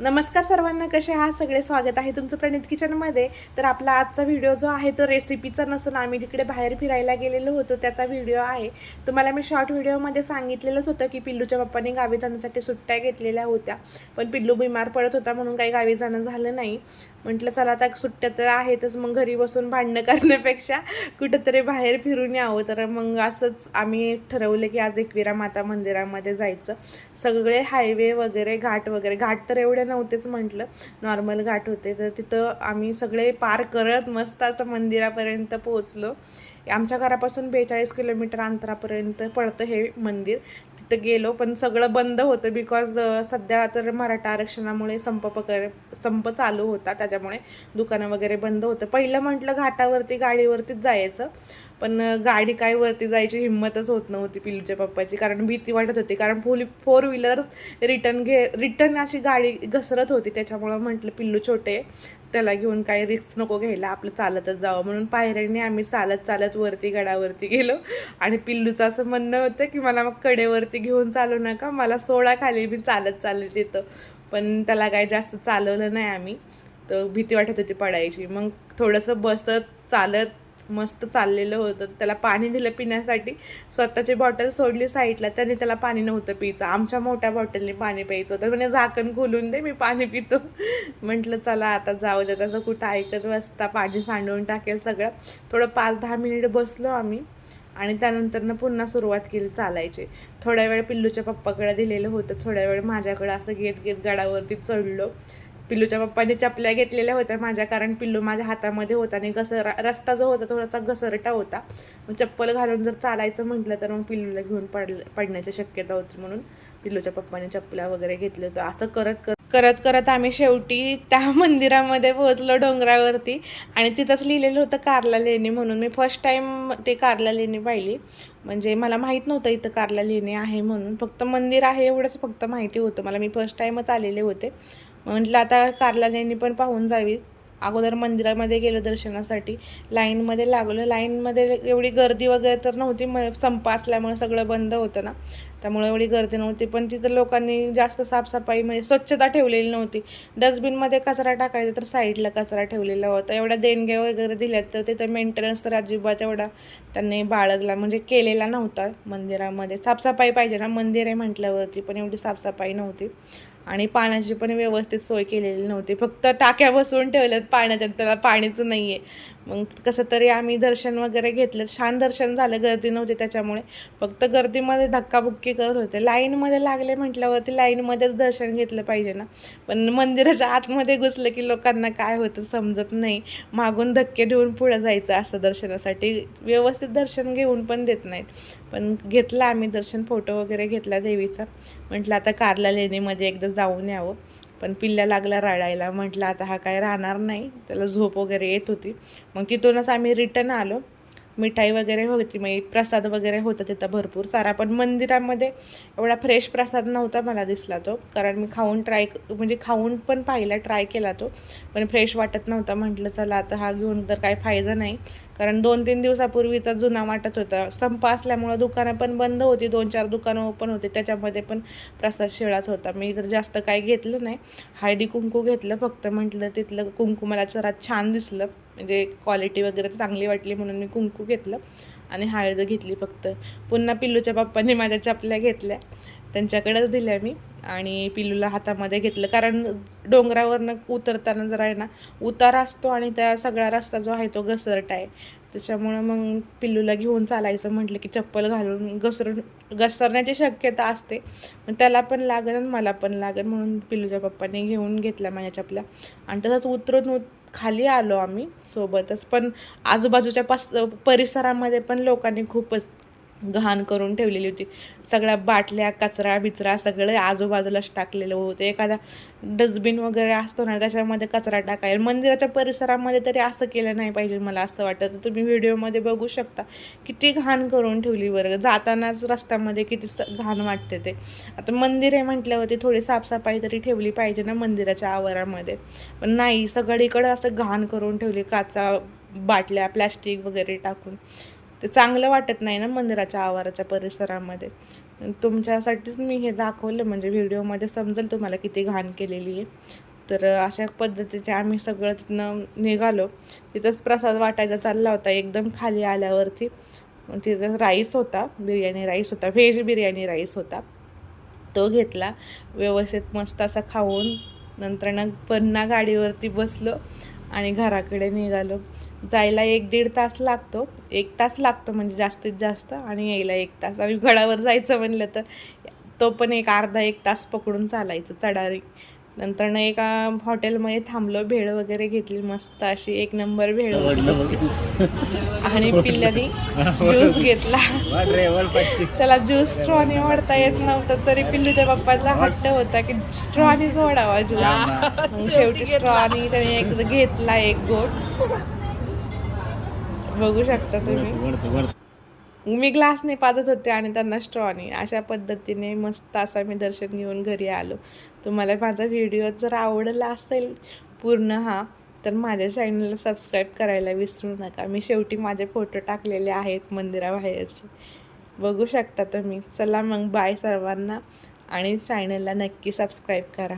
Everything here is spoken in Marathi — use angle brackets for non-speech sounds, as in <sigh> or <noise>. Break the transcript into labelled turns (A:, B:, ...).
A: नमस्कार सर्वांना कसे आहात? सगळे स्वागत आहे तुमचं प्रणित किचनमध्ये तर आपला आजचा व्हिडिओ जो आहे तो रेसिपीचा नसून आम्ही जिकडे बाहेर फिरायला गेलेलो होतो त्याचा व्हिडिओ आहे. तुम्हाला मी शॉर्ट व्हिडिओमध्ये सांगितलेलंच होतं की पिल्लूच्या पप्पाने गावी जाण्यासाठी सुट्ट्या घेतलेल्या होत्या. पण पिल्लू बिमार पडत होता म्हणून काही गावी जाणं झालं नाही. म्हटलं चला आता सुट्ट्या तर आहेतच मग घरी बसून भांडणं करण्यापेक्षा कुठंतरी बाहेर फिरून यावं. तर मग असंच आम्ही ठरवलं की आज एकविरा माता मंदिरामध्ये जायचं. सगळे हायवे वगैरे घाट वगैरे घाट तर एवढे नव्हतेच म्हटलं. नॉर्मल घाट होते. तर तिथं आम्ही सगळे पार करत मस्त असं मंदिरापर्यंत पोहोचलो. आमच्या घरापासून बेचाळीस किलोमीटर अंतरापर्यंत पडतं हे मंदिर. तिथं गेलो पण सगळं बंद होतं बिकॉज सध्या तर मराठा आरक्षणामुळे संप पकड संप चालू होता. त्याच्यामुळे दुकानं वगैरे बंद होतं. पहिलं म्हटलं घाटावरती गाडीवरतीच जायचं. पण गाडी काय वरती जायची हिंमतच होत नव्हती पिलूच्या पप्पाची. कारण भीती वाटत होती. कारण फुल फोर व्हीलर्स रिटर्न घे रिटर्न अशी गाडी घसरत होती त्याच्यामुळं म्हटलं पिल्लू छोटे त्याला घेऊन काही रिस्क नको घ्यायला आपलं चालतच जावं. म्हणून पायऱ्यांनी आम्ही चालत चालत वरती गडावरती गेलो. आणि पिल्लूचं असं म्हणणं होतं की मला मग कडेवरती घेऊन चालू नका मला सोळा खाली मी चालत चालत येतं. पण त्याला काही जास्त चालवलं नाही आम्ही. तर भीती वाटत होती पडायची. मग थोडंसं बसत चालत मस्त चाललेलं होतं. तर त्याला पाणी दिलं पिण्यासाठी. स्वतःची बॉटल सोडली साईडला त्याने त्याला पाणी नव्हतं प्यायचं. आमच्या मोठ्या बॉटलने पाणी प्यायचं होतं. म्हणजे झाकण खोलून दे मी पाणी पितो. <laughs> म्हटलं चला आता जाऊ दे. त्याचं कुठं ऐकत बसता पाणी सांडवून टाकेल सगळं. थोडं पाच दहा मिनिट बसलो आम्ही. आणि त्यानंतरनं पुन्हा सुरुवात केली चालायची. थोड्या वेळ पिल्लूच्या पप्पाकडे दिलेलं होतं. थोड्या वेळ माझ्याकडं असं घेत घेत गडावरती चढलो. पिल्लूच्या पप्पाने चपल्या घेतलेल्या होत्या माझ्या कारण पिल्लू माझ्या हातामध्ये होता आणि घसर रस्ता जो होता थोडासा घसरटा होता. मग चप्पल घालून जर चालायचं म्हटलं तर मग पिल्लूला घेऊन पड पडण्याची शक्यता होती म्हणून पिल्लूच्या पप्पाने चपल्या वगैरे घेतले होतं असं करत करत करत करत आम्ही शेवटी त्या मंदिरामध्ये पोहोचलो डोंगरावरती आणि तिथंच लिहिलेलं होतं कारला लेणी म्हणून. मी फर्स्ट टाईम ते कारला लेणी पाहिली. म्हणजे मला माहीत नव्हतं इथं कारला लेणी आहे म्हणून. फक्त मंदिर आहे एवढंच फक्त माहिती होतं. मला मी फर्स्ट टाईमच आलेले होते. म्हटलं आता कारला पण पाहून जावी. अगोदर मंदिरामध्ये गेलो दर्शनासाठी. लाईनमध्ये लागलो. लाईनमध्ये एवढी गर्दी वगैरे तर नव्हती. म संप असल्यामुळे सगळं बंद होतं ना. त्यामुळे एवढी गर्दी नव्हती. पण तिथं लोकांनी जास्त साफसफाई म्हणजे स्वच्छता ठेवलेली नव्हती. डस्टबिनमध्ये कचरा टाकायचा तर साईडला कचरा ठेवलेला होता. एवढ्या देणग्या वगैरे दिल्यात तर तिथं मेंटेनन्स तर अजिबात एवढा त्यांनी बाळगला म्हणजे केलेला नव्हता मंदिरामध्ये. साफसफाई पाहिजे ना. मंदिर आहे म्हटल्यावरती पण एवढी साफसफाई नव्हती. आणि पाण्याची पण व्यवस्थित सोय केलेली नव्हती. फक्त टाक्या बसवून ठेवल्यात पाण्याच्या त्याला पाणीचं नाही आहे मग कसं तरी आम्ही दर्शन वगैरे घेतलं. छान दर्शन झालं गर्दी नव्हती त्याच्यामुळे. फक्त गर्दीमध्ये धक्काबुक्की करत होते. लाईनमध्ये लागले म्हटल्यावरती लाईनमध्येच दर्शन घेतलं पाहिजे ना. पण मंदिराच्या आतमध्ये घुसलं की लोकांना काय होतं समजत नाही. मागून धक्के देऊन पुढं जायचं असं दर्शनासाठी. व्यवस्थित दर्शन घेऊन पण देत नाहीत. पण घेतलं आम्ही दर्शन फोटो वगैरे घेतला देवीचा. म्हटलं आता कारला लेणीमध्ये एकदा जाऊन यावं. पण पिल्ल्या लागला रडायला. म्हटलं आता हा काय राहणार नाही. त्याला झोप वगैरे येत होती. मग तिथूनच आम्ही रिटर्न आलो. मिठाई वगैरे होती मग प्रसाद वगैरे होता तिथं भरपूर सारा. पण मंदिरामध्ये एवढा फ्रेश प्रसाद नव्हता मला दिसला तो. कारण मी खाऊन ट्राय म्हणजे खाऊन पण पाहिला ट्राय केला तो. पण फ्रेश वाटत नव्हता. म्हटलं चला आता हा घेऊन तर काय फायदा नाही. कारण दोन तीन दिवसापूर्वीचा जुना वाटत होता. संप असल्यामुळं दुकानं पण बंद होती. दोन चार दुकानं ओपन होती. त्याच्यामध्ये पण प्रसाद शिळाच होता. मी तर जास्त काही घेतलं नाही. हळदी कुंकू घेतलं फक्त. म्हटलं तिथलं कुंकू मला जरा छान दिसलं. म्हणजे क्वालिटी वगैरे चांगली वाटली म्हणून मी कुंकू घेतलं आणि हळद घेतली फक्त. पुन्हा पिल्लूच्या पप्पांनी माझ्या चपल्या घेतल्या. त्यांच्याकडेच दिल्या मी आणि पिल्लूला हातामध्ये घेतलं. कारण डोंगरावरनं उतरताना जरा आहे ना उतार असतो आणि त्या सगळा रस्ता जो आहे तो घसरट आहे. त्याच्यामुळं मग पिल्लूला घेऊन चालायचं म्हटलं की चप्पल घालून घसरून घसरण्याची शक्यता असते. मग त्याला पण लागेल आणि मला पण लागेल म्हणून पिल्लूच्या पप्पाने घेऊन घेतल्या माझ्या चपल्या. आणि तसंच उतरून उत खाली आलो आम्ही सोबतच. पण आजूबाजूच्या पास परिसरामध्ये पण लोकांनी खूपच घाण करून ठेवलेली होती. सगळ्या बाटल्या कचरा बिचरा सगळे आजूबाजूलाच टाकलेलं होतं. एखादा डस्टबिन वगैरे असतो ना त्याच्यामध्ये कचरा टाकायला. मंदिराच्या परिसरामध्ये तरी असं केलं नाही पाहिजे मला असं वाटतं. तर तुम्ही व्हिडिओमध्ये बघू शकता. किती घाण करून ठेवली बरं. जातानाच रस्त्यामध्ये किती स घाण वाटते ते. आता मंदिर आहे म्हटल्यावरती थोडी साफसफाई तरी ठेवली पाहिजे ना मंदिराच्या आवारामध्ये. पण नाही सगळीकडं असं घाण करून ठेवली. काचा बाटल्या प्लॅस्टिक वगैरे टाकून. ते चांगलं वाटत नाही ना मंदिराच्या आवाराच्या परिसरामध्ये. तुमच्यासाठीच मी हे दाखवलं म्हणजे व्हिडिओमध्ये समजेल तुम्हाला किती घाण केलेली आहे. तर अशा पद्धतीचे आम्ही सगळं तिथनं निघालो. तिथंच प्रसाद वाटायचा चालला होता एकदम खाली आल्यावरती. तिथं राईस होता बिर्याणी राईस होता व्हेज बिर्याणी राईस होता. तो घेतला व्यवस्थित मस्त असा खाऊन नंतर ना पन्ना गाडीवरती बसलो. आणि घराकडे निघालो. जायला एक दीड तास लागतो. एक तास लागतो म्हणजे जास्तीत जास्त आणि यायला एक तास. आणि गडावर जायचं म्हणलं तर तो पण एक अर्धा एक तास पकडून चालायचं चढारी. नंतर ना एका हॉटेलमध्ये थांबलो भेळ वगैरे घेतली मस्त अशी एक नंबर भेळ. आणि पिल्ल्याने ज्यूस घेतला. त्याला ज्यूस स्ट्रॉनी ओढता येत नव्हतं तरी पिल्लूच्या बाप्पाचा हट्ट होता की स्ट्रॉनीच ओढावा ज्यूस शेवटी स्ट्रॉनी त्याने एक घेतला एक गोट. बघू शकता तुम्ही. मी ग्लासने पाजत होते आणि त्यांना स्ट्रॉनी अशा पद्धतीने मस्त असा मी दर्शन घेऊन घरी आलो. तुम्हाला माझा व्हिडिओ जर आवडला असेल पूर्ण हा तर माझ्या चॅनलला सबस्क्राईब करायला विसरू नका. मी शेवटी माझे फोटो टाकलेले आहेत मंदिराबाहेरचे. बघू शकता तुम्ही. चला मग बाय सर्वांना. आणि चॅनलला नक्की सबस्क्राईब करा.